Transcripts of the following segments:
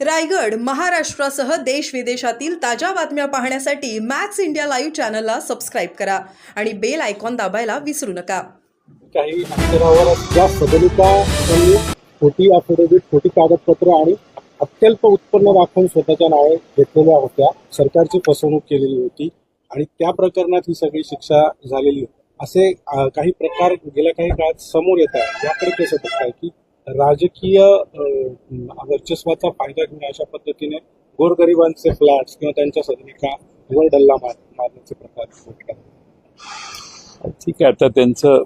रायगड महाराष्ट्रासह देश विदेशातील ताज्या बातम्या पाहण्यासाठी मॅक्स इंडिया लाईव्ह चॅनलला सबस्क्राईब करा आणि बेल आयकॉन दाबायला विसरू नका. काही अक्षरावर ज्या सदनिका खोटी अफिडेव्हिट खोटी कागदपत्र आणि अत्यल्प उत्पन्न दाखवून स्वतःच्या नावे घेतलेल्या होत्या. सरकारची फसवणूक केलेली होती आणि त्या प्रकरणात ही सगळी शिक्षा झालेली होती. असे काही प्रकार गेल्या काही काळात समोर येत आहेत याकडे कसं बघताय की राजकीय वर्चस्वाचा फायदा घेऊन अशा पद्धतीने गोरगरिबांचे फ्लॅट्स किंवा त्यांच्या सदनिका वर डल्ला मार मारण्याचे प्रकार ठीक आहे. आता त्यांचं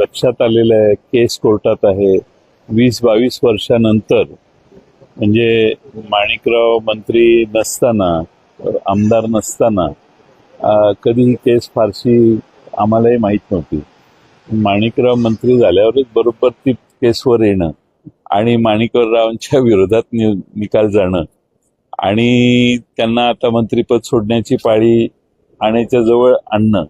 लक्षात आलेलं आहे केस कोर्टात आहे. वीस बावीस वर्षानंतर म्हणजे माणिकराव मंत्री नसताना आमदार नसताना कधी ही केस फारशी आम्हालाही माहीत नव्हती. माणिकराव मंत्री झाल्यावरच बरोबर ती केसवर येणं आणि माणिकरावांच्या विरोधात नि निकाल जाणं. आणि त्यांना आता मंत्रीपद सोडण्याची पाळी आणायच्या जवळ आणणं.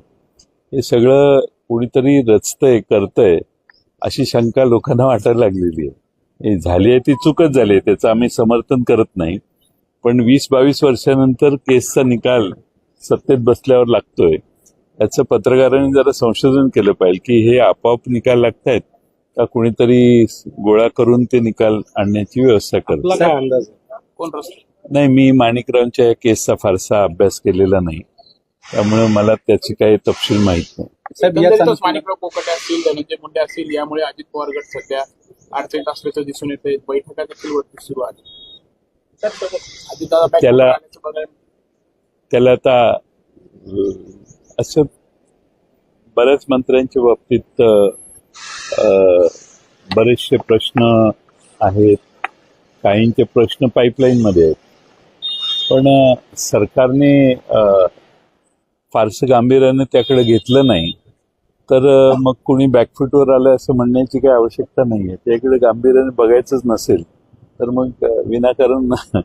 हे सगळं कुणीतरी रचतंय करतंय अशी शंका लोकांना वाटायला लागलेली आहे. झाली आहे ती चुकच झाली आहे. त्याचं आम्ही समर्थन करत नाही. पण वीस बावीस वर्षानंतर केसचा निकाल सत्तेत बसल्यावर लागतोय. याचं पत्रकारांनी जरा संशोधन केलं पाहिजे की हे आपोआप निकाल लागतायत. का कोणीतरी गोळा करून ते निकाल आणण्याची व्यवस्था करत. काय अंदाज नाही मी माणिकरावांच्या या केसचा फारसा अभ्यास केलेला नाही. त्यामुळे मला त्याची काही तपशील माहीत नाही. माणिकराव कोकटे असतील धनंजय मुंडे असतील यामुळे अजित पवार गट सध्या अडचणीत असल्याचं दिसून येते बैठका देखील वरती सुरू आहे त्याला- त्याला आता असं बऱ्याच मंत्र्यांच्या बाबतीत बरेचसे प्रश्न आहेत. काहींचे प्रश्न पाईपलाईन मध्ये आहेत. पण सरकारने फारसं गांभीर्याने त्याकडे घेतलं नाही. तर मग कुणी बॅकफूटवर आलं असं म्हणण्याची काही आवश्यकता नाही आहे त्याकडे गांभीर्याने बघायचंच नसेल तर मग विनाकारण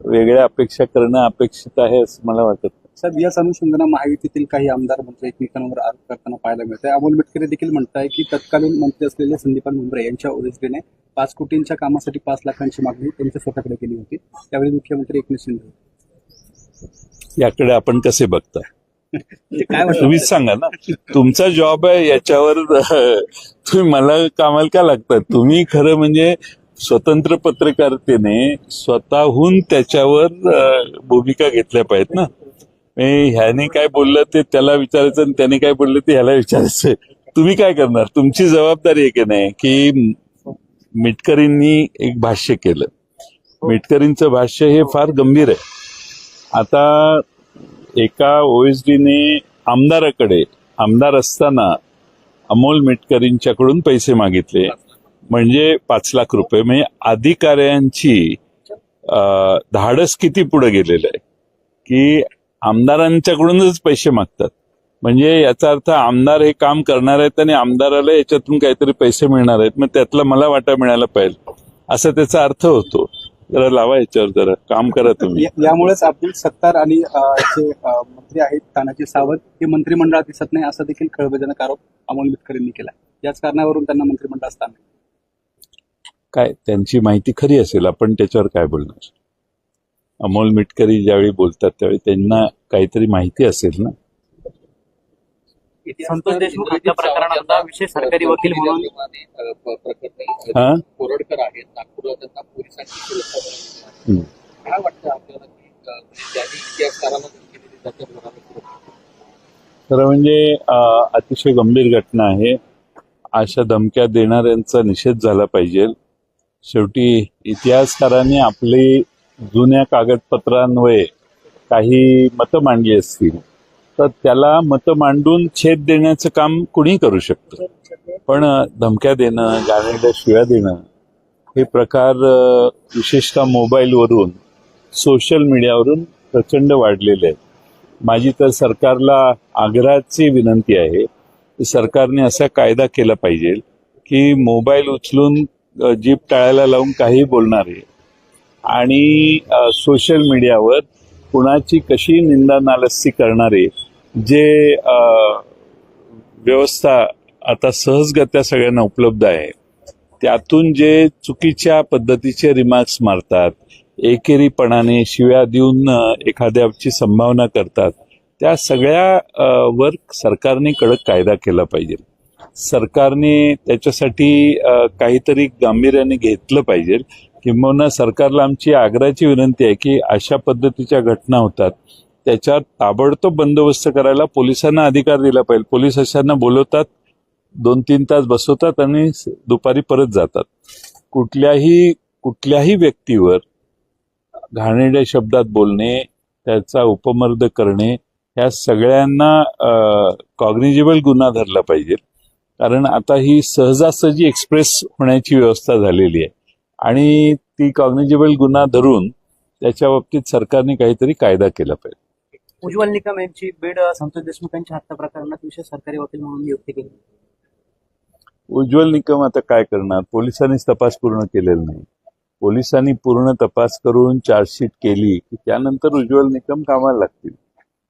वेगळ्या अपेक्षा करणं अपेक्षित आहे असं मला वाटत. साहेब याच अनुषंगानं महायुतीतील काही आमदार मंत्री एकमेकांवर आरोप करताना पाहायला मिळत आहे अमोल मिटकरी देखील म्हणताय की तत्कालीन मंत्री असलेले संदीपान मुंबरे यांच्या ओरिजिने पाच कोटींच्या कामासाठी पाच लाखांची मागणी त्यांच्या स्वतःकडे केली होती. त्यावेळी मुख्यमंत्री एकनाथ शिंदे. याकडे आपण कसे बघताय? काय तुम्हीच सांगा ना. तुमचा जॉब आहे याच्यावर तुम्ही मला कामाला का लागतात तुम्ही खरं म्हणजे स्वतंत्र पत्रकारितेने स्वतःहून त्याच्यावर भूमिका घेतल्या पाहिजेत ना. ह्याने काय बोललं ते त्याला विचारायचं आणि त्याने काय बोललं ते ह्याला विचारायचं. तुम्ही काय करणार? तुमची जबाबदारी आहे की नाही? की मिटकरींनी एक भाष्य केलं. मिटकरींचं भाष्य हे फार गंभीर आहे. आता एका ओएसडीने आमदाराकडे आमदार असताना अमोल मिटकरींच्याकडून पैसे मागितले. म्हणजे पाच लाख रुपये. म्हणजे अधिकाऱ्यांची धाडस किती पुढे गेलेलं आहे? की आमदारांच्याकडूनच पैसे मागतात. म्हणजे याचा अर्थ आमदार हे काम करणार आहेत आणि आमदाराला याच्यातून काहीतरी पैसे मिळणार आहेत. मग त्यातला मला वाटा मिळायला पाहिजे. असा त्याचा अर्थ होतो. जरा लावा याच्यावर जरा. काम करा तुम्ही. यामुळेच अब्दुल सत्तार आणि जे मंत्री आहेत तानाजी सावंत हे मंत्रिमंडळात दिसत नाही असा देखील खळबळजनक आरोप अमोल मिटकरींनी केला याच कारणावरून त्यांना मंत्रिमंडळात स्थान. काय त्यांची माहिती खरी असेल. आपण त्याच्यावर काय बोलणार? अमोल मिटकरी ज्यावेळी बोलतात त्यावेळी त्यांना काहीतरी माहिती असेल ना? संतोष देशमुख हत्या प्रकरणाचा विशेष सरकारी वकील म्हणून. हा? कोरडकर आहेत. नागपूरला त्यांना पोलिसांनी सुरक्षा बनवली आहे. हम्म. काय वाटतं आपल्याला की अं, म्हणजे ज्यांनी इतिहासकारांना धमकी दिली त्याच्या मुलाला खरं म्हणजे अं, अतिशय गंभीर घटना आहे. अशा धमक्या देणाऱ्यांचा निषेध झाला पाहिजे. शेवटी इतिहासकारांनी आपली जुन्या कागदपत्रांवये काही मतं मांडली असतील तर त्याला मतं मांडून छेद देण्याचं काम कुणी करू शकतं. पण धमक्या देणं गाण्याला शिव्या देणं हे प्रकार विशेषतः मोबाईलवरून सोशल मीडियावरून प्रचंड वाढलेले आहेत. माझी तर सरकारला आग्रहाची विनंती आहे की सरकारने असा कायदा केला पाहिजे की मोबाईल उचलून जीप टाळायला लावून काही बोलणारे आणि सोशल मीडियावर कुणाची कशी निंदा नालस्ती करणारे जे व्यवस्था आता सहजगत्या सगळ्यांना उपलब्ध आहे त्यातून जे चुकीच्या पद्धतीचे रिमार्क्स मारतात एकेरीपणाने शिव्या देऊन एखाद्याची संभावना करतात त्या सगळ्या वर सरकारने कडक कायदा केला पाहिजे. सरकारने त्याच्यासाठी काहीतरी गांभीर्याने घेतलं पाहिजे किंबहुना सरकारला आमची आग्रहाची विनंती आहे की अशा पद्धतीच्या घटना होतात. त्याच्यावर ताबडतोब बंदोबस्त करायला पोलिसांना अधिकार दिला पाहिजे. पोलीस अशांना बोलवतात दोन तीन तास बसवतात आणि दुपारी परत जातात. कुठल्याही कुठल्याही व्यक्तीवर घाणेड्या शब्दात बोलणे त्याचा उपमर्द करणे ह्या सगळ्यांना कॉग्निजेबल गुन्हा धरला पाहिजे. कारण आता ही सहजासहजी एक्सप्रेस होण्याची व्यवस्था झालेली आहे. आणि ती कॉग्निजिबल गुन्हा धरून त्याच्या बाबतीत सरकारने काहीतरी कायदा केला पाहिजे. उज्ज्वल निकम यांची बीड संतोष देशमुख यांच्या हत्या प्रकरणात विशेष सरकारी वकील म्हणून नियुक्ती केली. उज्ज्वल निकम आता काय करणार? पोलिसांनीच तपास पूर्ण केलेला नाही. पोलिसांनी पूर्ण तपास करून चार्जशीट केली की त्यानंतर उज्ज्वल निकम कामाला लागतील.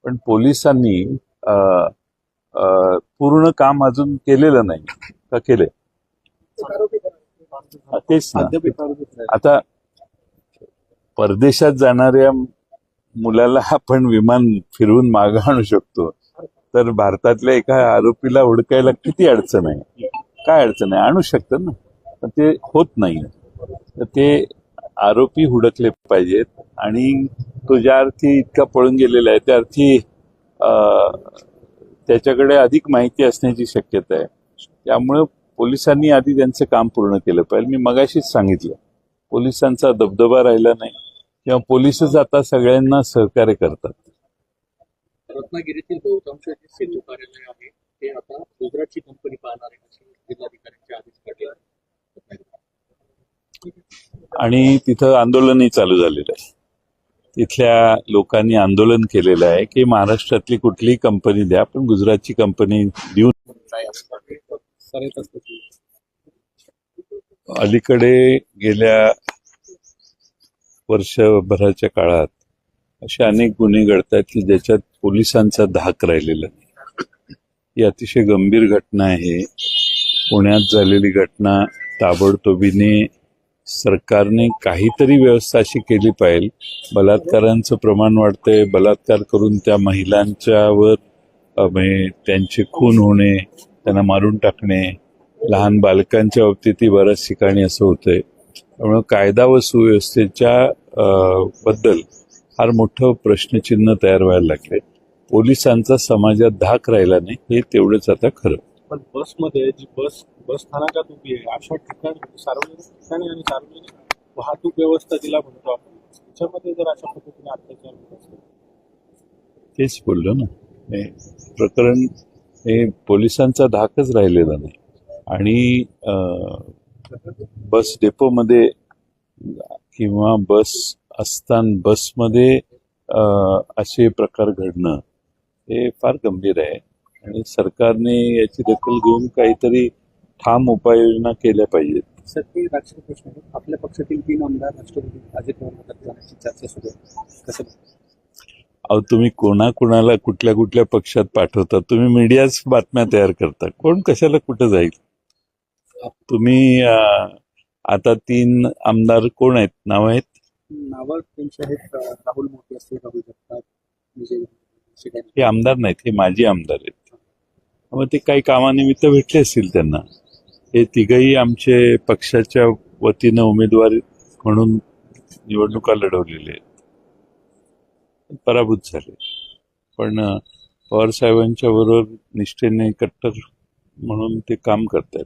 पण पोलिसांनी पूर्ण काम अजून केलेलं नाही. का केलंय? हा, तेच. आता परदेशात जाणाऱ्या मुलाला आपण विमान फिरवून मागं आणू शकतो. तर भारतातल्या एका आरोपीला हुडकायला किती अडचण आहे? काय अडचण आहे? आणू शकतं ना. पण ते होत नाही. तर ते आरोपी हुडकले पाहिजेत. आणि तो ज्या अर्थी इतका पळून गेलेला आहे त्या अर्थी त्याच्याकडे अधिक माहिती असण्याची शक्यता आहे. त्यामुळं पोलिसांनी आधी त्यांचं काम पूर्ण केलं पाहिजे. मी मगाशीच सांगितलं पोलिसांचा दबदबा राहिला नाही किंवा पोलिसच आता सगळ्यांना सहकार्य करतात. रत्नागिरीतील बहुतांश जे सेतू कार्यालय आहे ते आता गुजरातची कंपनी पाहणार आहे अशी जिल्हाधिकाऱ्यांच्या आदेश काढले आणि तिथं आंदोलनही चालू झालेलं आहे. तिथल्या लोकांनी आंदोलन केलेलं आहे की महाराष्ट्रातली कुठलीही कंपनी द्या पण गुजरातची कंपनी देऊन अलीकडे गेल्या वर्षभराच्या काळात असे अनेक गुन्हे घडतात की ज्याच्यात पोलिसांचा धाक राहिलेला नाही. ही अतिशय गंभीर घटना आहे. पुण्यात झालेली घटना ताबडतोबीने सरकारने काहीतरी व्यवस्था अशी केली पाहिजे. बलात्कारांचं प्रमाण वाढतंय. बलात्कार करून त्या महिलांच्यावर म्हणजे त्यांचे खून होणे त्यांना मारून टाकणे लहान बालकांच्या बाबतीतही बऱ्याच ठिकाणी असं होतंय. त्यामुळे कायदा व सुव्यवस्थेच्या बद्दल फार मोठं प्रश्नचिन्ह तयार व्हायला लागले पोलिसांचा समाजात धाक राहिला नाही हे तेवढंच आता खरं. पण बसमध्ये जी बस बस स्थानकात उभी आहे अशा ठिकाणी सार्वजनिक ठिकाणी आणि सार्वजनिक वाहतूक व्यवस्था जिला म्हणतो आपण त्याच्यामध्ये जर अशा पद्धतीने अत्याचार होत असेल तेच बोललो ना. प्रकरण हे पोलिसांचा धाकच राहिलेला नाही. आणि बस डेपोमध्ये किंवा बस असताना बसमध्ये असे प्रकार घडणं हे फार गंभीर आहे. आणि सरकारने याची दखल घेऊन काहीतरी ठाम उपाययोजना केल्या पाहिजेत. सर ते राजकीय प्रश्न आपल्या पक्षातील तीन आमदार राष्ट्रपती अजित पवार जाण्याची चर्चा सुरू आहे. कसं अहो तुम्ही कोणाकोणाला कुठल्या कुठल्या पक्षात पाठवता? तुम्ही मीडियाच बातम्या तयार करता. कोण कशाला कुठं जाईल? तुम्ही आता तीन आमदार कोण आहेत? नाव आहेत? नावं त्यांची आहेत राहुल मोठी असतील. हे आमदार नाहीत हे माजी आमदार आहेत. मग ते काही कामानिमित्त भेटले असतील त्यांना. हे तिघही आमचे पक्षाच्या वतीनं उमेदवार म्हणून निवडणुका लढवलेले आहेत. पराभूत झाले. पण अं, पवार साहेबांच्या बरोबर निष्ठेने कट्टर म्हणून ते काम करतात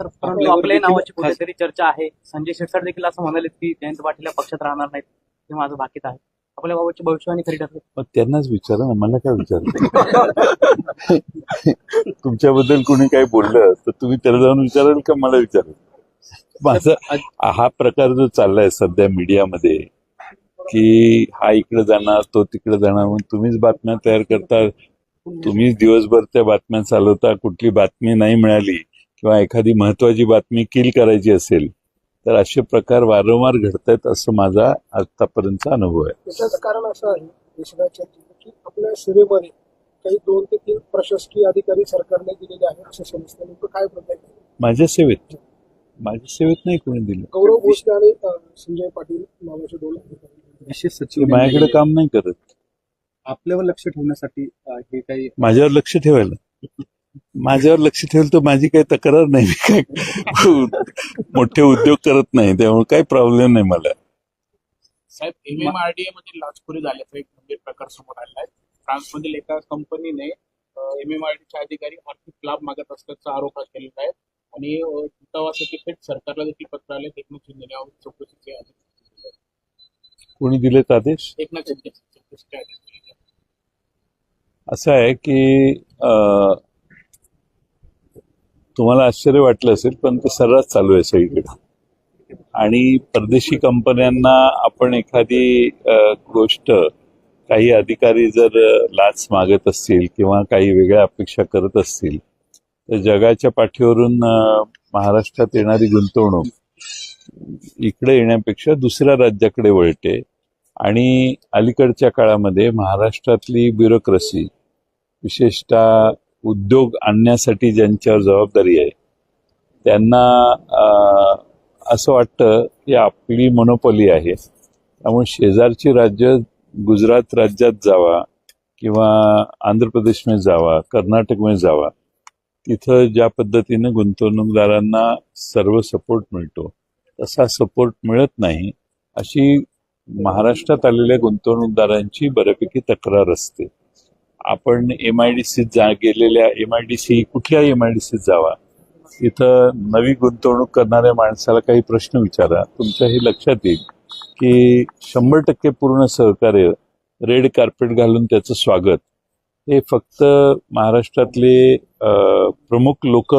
सर परंतु आपल्या नावाची कुठेतरी चर्चा आहे. संजय शिरसाट देखील असं म्हणाले की जयंत पाटील या पक्षात राहणार नाहीत हे माझं बाकीत आहे. आपल्या बाबाची भविष्यवाणी खरी ठरली. मग त्यांनाच विचारा ना मला काय विचारत? तुमच्याबद्दल कोणी काही बोललं तर तुम्ही त्याला जाऊन विचाराल का मला विचाराल? माझा हा प्रकार जो चाललाय सध्या मीडियामध्ये की हा इकडे जाणार तो तिकडे जाणार म्हणून तुम्हीच बातम्या तयार करता. तुम्हीच दिवसभर त्या बातम्या चालवता. कुठली बातमी नाही मिळाली किंवा एखादी महत्वाची बातमी किल करायची असेल तर असे प्रकार वारंवार घडत आहेत असं माझा आतापर्यंतचा अनुभव आहे. त्याचं कारण असं आहे की आपल्या सेवेमध्ये काही दोन ते तीन प्रशासकीय अधिकारी सरकारने दिलेले आहेत असं समजतं. नेमकं काय? माझ्या सेवेत? माझ्या सेवेत नाही कोणी दिलं. गौरव भोसले आणि संजय पाटील नावाचे दोन अधिकारी. विशेष ते सचिव माझ्याकडे काम नाही करत. आपल्यावर लक्ष ठेवण्यासाठी अ, हे काही माझ्यावर लक्ष ठेवायला. माझ्यावर लक्ष ठेवलं तर माझी काही तक्रार नाही. मी काय मोठे उद्योग करत नाही. त्यामुळे काही प्रॉब्लेम नाही मला. साहेब एमएमआरडीए मध्ये लाचखोरी झाल्याचा एक गंभीर प्रकार समोर आला आहे. फ्रान्समधील एका कंपनीने एमएमआरडीचे अधिकारी आर्थिक लाभ मागत असल्याचा आरोप केलेला आहे. आणि अ, दूतावासाची थेट सरकारला देखील पत्र आले एकनाथ शिंदे यावर चौकशीचे आदेश कोणी दिलेत आदेश? असं आहे की तुम्हाला आश्चर्य वाटलं असेल पण ते सर्रास चालू आहे सगळीकडे. आणि परदेशी कंपन्यांना आपण एखादी गोष्ट काही अधिकारी जर लाच मागत असतील किंवा काही वेगळ्या अपेक्षा करत असतील तर जगाच्या पाठीवरून महाराष्ट्रात येणारी गुंतवणूक इकडे येण्यापेक्षा दुसऱ्या राज्याकडे वळते. आणि अलीकडच्या काळामध्ये महाराष्ट्रातली ब्युरोक्रसी विशेषतः उद्योग आणण्यासाठी ज्यांच्यावर जबाबदारी आहे त्यांना असं वाटतं की आपली मोनोपॉली आहे. त्यामुळे शेजारची राज्य गुजरात राज्यात जावा किंवा आंध्र प्रदेशमध्ये जावा कर्नाटकमध्ये जावा तिथं ज्या पद्धतीनं गुंतवणूकदारांना सर्व सपोर्ट मिळतो. तसा सपोर्ट मिळत नाही अशी महाराष्ट्रात आलेल्या गुंतवणूकदारांची बऱ्यापैकी तक्रार असते. आपण एम आय डी सीत जा गेलेल्या एम आय डी सी कुठल्या एम आय डी सीत जावा. इथं नवी गुंतवणूक करणाऱ्या माणसाला काही प्रश्न विचारा. तुमच्या हे लक्षात येईल की शंभर टक्के पूर्ण सहकार्य रेड कार्पेट घालून त्याचं स्वागत. हे फक्त महाराष्ट्रातले प्रमुख लोक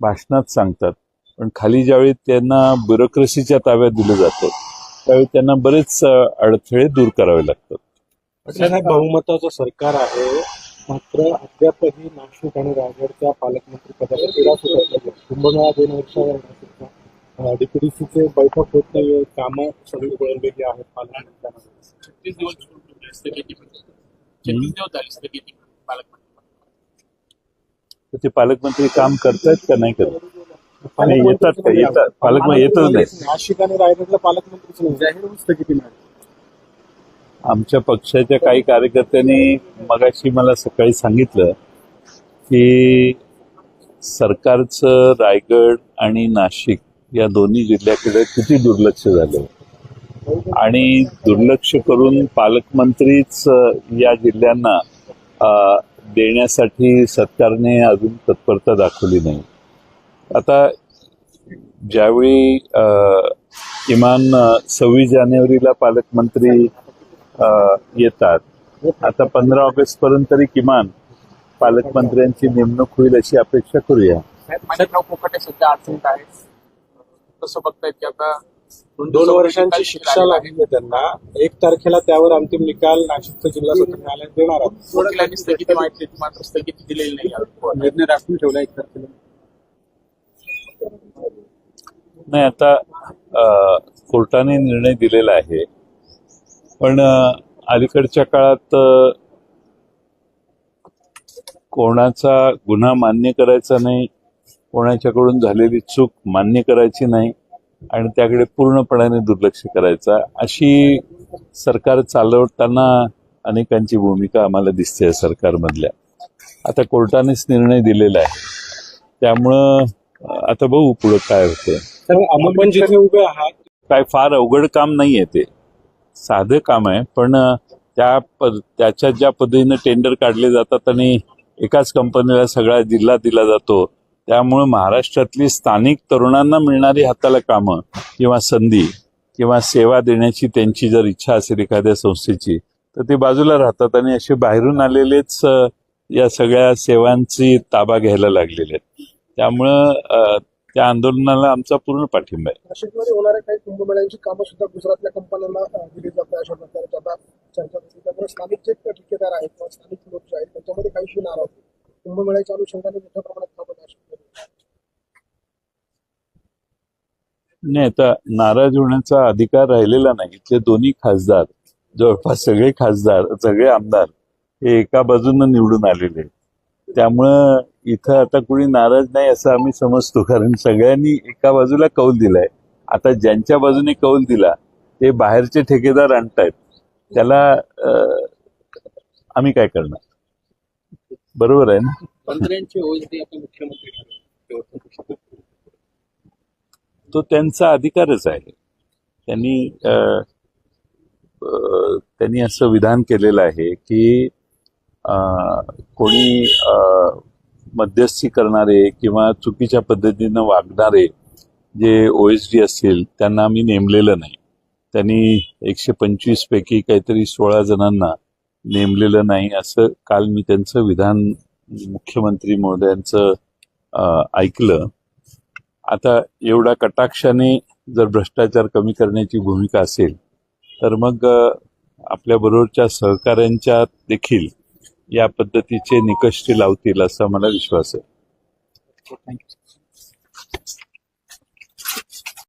भाषणात सांगतात. पण खाली ज्यावेळी त्यांना ब्युरोक्रेसीच्या ताब्यात दिलं जातं त्यावेळी त्यांना बरेच अडथळे दूर करावे लागतात. बहुमताचं सरकार आहे मात्र अद्यापही नाशिक आणि रायगडच्या पालकमंत्री पदाचा तिढा सुटत नाही कुंभमेळा दोन वर्षावर नाशिकचा डीपीडीसीचे बैठक होत नाही कामं सगळी वळवलेली आहेत पालकमंत्र्यांना. पालकमंत्री तर ते पालकमंत्री काम करतायत का नाही करत येतात का येतात. पालकमंत्री येतच नाही नाशिक आणि रायगडला पालकमंत्रीच नाही जाहीर होऊन स्थगिती मिळाली? आमच्या पक्षाच्या काही कार्यकर्त्यांनी मगाशी मला सकाळी सांगितलं की सरकारचं रायगड आणि नाशिक या दोन्ही जिल्ह्याकडे किती दुर्लक्ष झालं. आणि दुर्लक्ष करून पालकमंत्रीच या जिल्ह्यांना देण्यासाठी सरकारने अजून तत्परता दाखवली नाही. आता ज्यावेळी किमान सव्वीस जानेवारीला पालकमंत्री येतात आता पंधरा ऑगस्ट पर्यंत तरी किमान पालकमंत्र्यांची नेमणूक होईल अशी अपेक्षा करूया. आहेत. बघतायत की आता दोन वर्षांची शिक्षा लागली आहे त्यांना. एक तारखेला त्यावर अंतिम निकाल नाशिकचं जिल्हा सत्र न्यायालय देणार आहे वकिलांनी स्थगिती माहिती होती मात्र स्थगिती दिलेली नाही. निर्णय राखून ठेवला एक तारखेला. नाही आता कोर्टाने निर्णय दिलेला आहे. पण अलीकडच्या काळात कोणाचा गुन्हा मान्य करायचा नाही कोणाच्याकडून झालेली चूक मान्य करायची नाही आणि त्याकडे पूर्णपणाने दुर्लक्ष करायचा अशी सरकार चालवताना अनेकांची भूमिका आम्हाला दिसते सरकारमधल्या. आता कोर्टानेच निर्णय दिलेला आहे. त्यामुळं आता बघू पुढं काय होतं आपण जिथे उभे आहात. काय फार अवघड काम नाहीये ते. साधं काम आहे पण त्या त्याच्यात ज्या पद्धतीनं टेंडर काढले जातात आणि एकाच कंपनीला सगळा जिल्हा दिला जातो त्यामुळे महाराष्ट्रातली स्थानिक तरुणांना मिळणारी हाताला कामं किंवा संधी किंवा सेवा देण्याची त्यांची जर इच्छा असेल एखाद्या संस्थेची तर ते बाजूला राहतात आणि असे बाहेरून आलेलेच या सगळ्या सेवांची ताबा घ्यायला लागलेले आहेत. त्यामुळं त्या आंदोलनाला आमचा पूर्ण पाठिंबा आहे नाशिकमध्ये होणाऱ्या काही कुंभमेळ्यांची कामं सुद्धा गुजरातल्या कंपन्यांना दिली अशा प्रकारच्या आता चर्चा होती त्यामुळे स्थानिक जे ठेकेदार आहेत किंवा स्थानिक लोक जे आहेत त्यांच्यामध्ये काहीशी नाराज. कुंभमेळ्याच्या अनुषंगाने मोठ्या प्रमाणात कामं नाशिकमध्ये. नाही आता नाराज होण्याचा अधिकार राहिलेला नाही इथले दोन्ही खासदार जवळपास सगळे खासदार सगळे आमदार हे एका बाजूनं निवडून आलेले आहेत. त्यामुळं इथं आता कुणी नाराज नाही असं आम्ही समजतो कारण सगळ्यांनी एका बाजूला कौल दिलाय. आता ज्यांच्या बाजूने कौल दिला ते बाहेरचे ठेकेदार आणतायत. त्याला आम्ही काय करणार? बरोबर आहे ना. तो त्यांचा अधिकारच आहे. त्यांनी त्यांनी असं विधान केलेलं आहे की कोणी मध्यस्थी करणारे किंवा चुकीच्या पद्धतीनं वागणारे जे ओ एस डी असतील त्यांना आम्ही नेमलेलं नाही. त्यांनी एकशे पंचवीस पैकी काहीतरी सोळा जणांना नेमलेलं नाही असं काल मी त्यांचं विधान मुख्यमंत्री महोदयांचं ऐकलं. आता एवढा कटाक्षाने जर भ्रष्टाचार कमी करण्याची भूमिका असेल तर मग आपल्याबरोबरच्या सहकाऱ्यांच्या देखील या पद्धतीचे निकष ते लावतील असा मला विश्वास आहे. थँक्यू